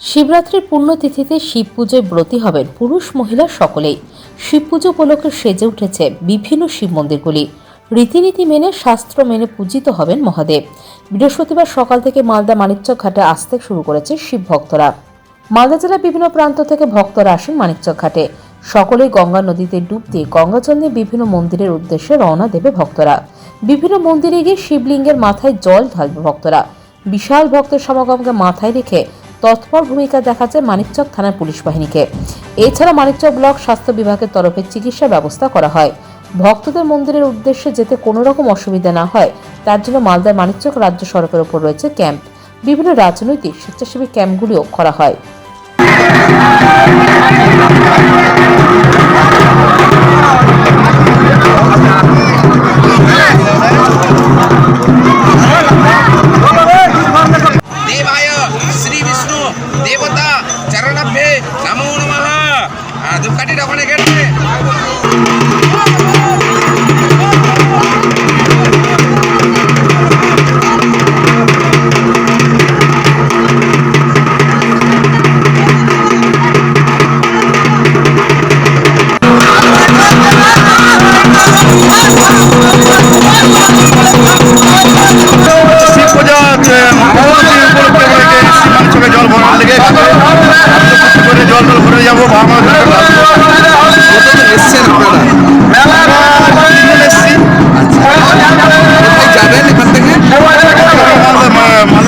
শিবরাত্রির পুণ্যতিথিতে শিব পুজোয় ব্রতী হবেন পুরুষ মহিলা সকলেই। শিব পুজো উপলক্ষে সেজে উঠেছে বিভিন্ন শিব মন্দিরগুলি। রীতিনীতি মেনে, শাস্ত্র মেনে পূজিত হবেন মহাদেব। বৃহস্পতিবার সকাল থেকে মালদা মানিকচক ঘাটে আসতে শুরু করেছে শিব ভক্তরা। মালদা জেলার বিভিন্ন প্রান্ত থেকে ভক্তরা আসেন মানিকচক ঘাটে। সকলেই গঙ্গা নদীতে ডুব দিয়ে গঙ্গাজল নিয়ে বিভিন্ন মন্দিরের উদ্দেশ্যে রওনা দেবে ভক্তরা। বিভিন্ন মন্দিরে গিয়ে শিবলিঙ্গের মাথায় জল ঢালবে ভক্তরা। বিশাল ভক্তের সমাগমকে মাথায় রেখে তৎপর ভূমিকা দেখাচ্ছে মানিকচক থানার পুলিশ বাহিনীকে। এছাড়া মানিকচক ব্লক স্বাস্থ্য বিভাগের তরফে চিকিৎসা ব্যবস্থা করা হয়। ভক্তদের মন্দিরের উদ্দেশ্যে যেতে কোনো রকম অসুবিধা না হয়, তার জন্য মালদার মানিকচক রাজ্য সড়কের ওপর রয়েছে ক্যাম্প। বিভিন্ন রাজনৈতিক স্বেচ্ছাসেবী ক্যাম্পগুলিও করা হয়। దేవత చరణభ్యే నమో నమ దుక్కటి ఒకనే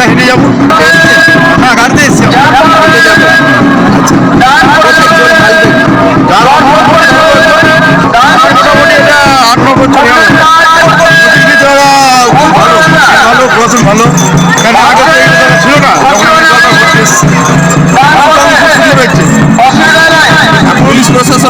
হেঁটে যাব। হ্যাঁ গাড়িতে এসছি। যার মোটামুটি এটা আট ন বছর